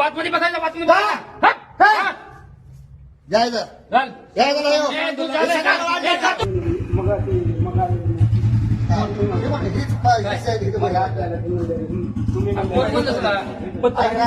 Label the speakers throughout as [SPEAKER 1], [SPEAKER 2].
[SPEAKER 1] तू आतमध्ये बसायचा आतमध्ये बसायचा हट,
[SPEAKER 2] हा.
[SPEAKER 1] हट.
[SPEAKER 2] जायचं
[SPEAKER 1] चल.
[SPEAKER 2] यायचं नाही हो.
[SPEAKER 1] ए, तू चाललाय का? ए, जा तू.
[SPEAKER 2] हा. हे बघ, हीच पाय- हीच आहे तिथे बघा.
[SPEAKER 1] कोण म्हणलं तुला?
[SPEAKER 2] ऐका,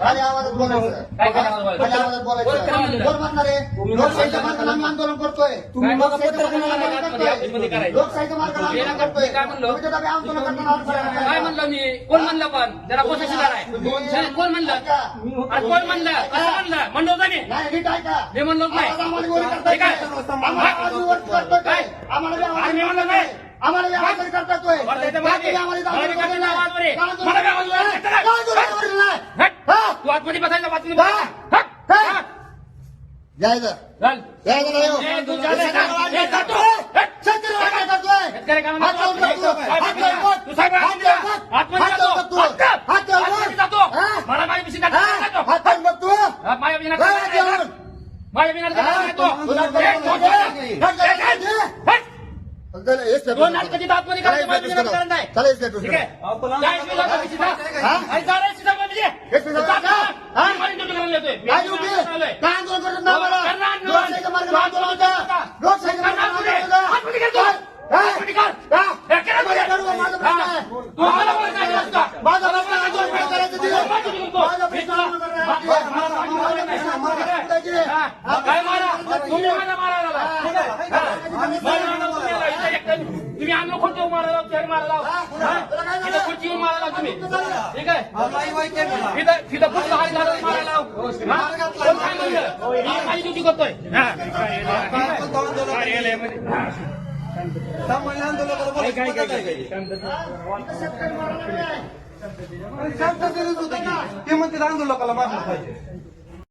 [SPEAKER 2] खाली आवाजात बोलायचं
[SPEAKER 1] काय काय आवाज बोलायचं?
[SPEAKER 2] खाली आवाजात बोलायचं? कोण म्हणणार आहे लोकशाहीच्या मार्गाने आम्ही आंदोलन करतोय
[SPEAKER 1] काय?
[SPEAKER 2] लोकशाहीच्या मार्गाने आंदोलन
[SPEAKER 1] आतमध्ये
[SPEAKER 2] करतोय
[SPEAKER 1] करायचं.
[SPEAKER 2] लोकशाहीच्या मार्गाने आंदोलन करतोय
[SPEAKER 1] काय म्हणलो?
[SPEAKER 2] तुम्ही तर आम्ही आंदोलन करताना आंदोलन
[SPEAKER 1] काय म्हणलं मी कोण म्हणलं पण जरा कोशिशदार आहे नाही, कोण म्हणलं आज कोण म्हणलं कसं म्हणलं म्हणलं होतं मी
[SPEAKER 2] नाही नीट ऐका
[SPEAKER 1] मी म्हणलोच नाही
[SPEAKER 2] आम्हाला आम्हाला गोळी करताय
[SPEAKER 1] ठीक आहे.
[SPEAKER 2] आम्हाला आम्ही वर करतोय काय आम्हाला बी आवाज
[SPEAKER 1] आम्ही म्हणलं नाही.
[SPEAKER 2] आम्हाला बी आवाज करतोय
[SPEAKER 1] बरं, त्याच्यामागे.
[SPEAKER 2] आम्हाला इथं
[SPEAKER 1] मला बी
[SPEAKER 2] आंदोलन
[SPEAKER 1] करताना आवाज वर.
[SPEAKER 2] का आंदोलन
[SPEAKER 1] मला बी आवाज वर.
[SPEAKER 2] करताय? का आंदोलन करताय?
[SPEAKER 1] हट.
[SPEAKER 2] हा?
[SPEAKER 1] तू आतमध्ये बसायचा
[SPEAKER 2] हा.
[SPEAKER 1] बसायचा हट. हट.
[SPEAKER 2] जायचं
[SPEAKER 1] चल.
[SPEAKER 2] जायचं नाही हो.
[SPEAKER 1] ए, तू का? ए, जा तू. हट.
[SPEAKER 2] शेतकरी काय करतोय
[SPEAKER 1] शेतकरी काय
[SPEAKER 2] हात लावून
[SPEAKER 1] म्हणतो?
[SPEAKER 2] बघ तू.
[SPEAKER 1] काय
[SPEAKER 2] हात लावून बघ.
[SPEAKER 1] तू साहेब
[SPEAKER 2] हात लावून बघ.
[SPEAKER 1] आतमध्ये
[SPEAKER 2] हात. लावून बघ तू. हात लावून बघ.
[SPEAKER 1] जातो
[SPEAKER 2] हा?
[SPEAKER 1] मला माझ्या? जातो
[SPEAKER 2] हात लावून बघ तू.
[SPEAKER 1] हा, माझ्या. माझ्या? जातो
[SPEAKER 2] तुला. हात.
[SPEAKER 1] दोन करायचं माझ्या नाही. ठीक आहे.
[SPEAKER 2] हा?
[SPEAKER 1] जा, जा.
[SPEAKER 2] हा? काय
[SPEAKER 1] मारा तुम्ही मला मारायला. हा? तुम्ही आणलं खोटं मारायला त्याला मारायला. हा? खुर्ची मारायला तुम्ही ठीक आहे तिथं कुठलं हात घालून मारायला. हा? काय म्हणलं मी माझी ड्युटी करतोय लय म्हणजे- हा. काय- काय- काय- काय-
[SPEAKER 3] शांततेनेच होतं की. ते म्हणते आंदोलकाला मारलं पाहिजे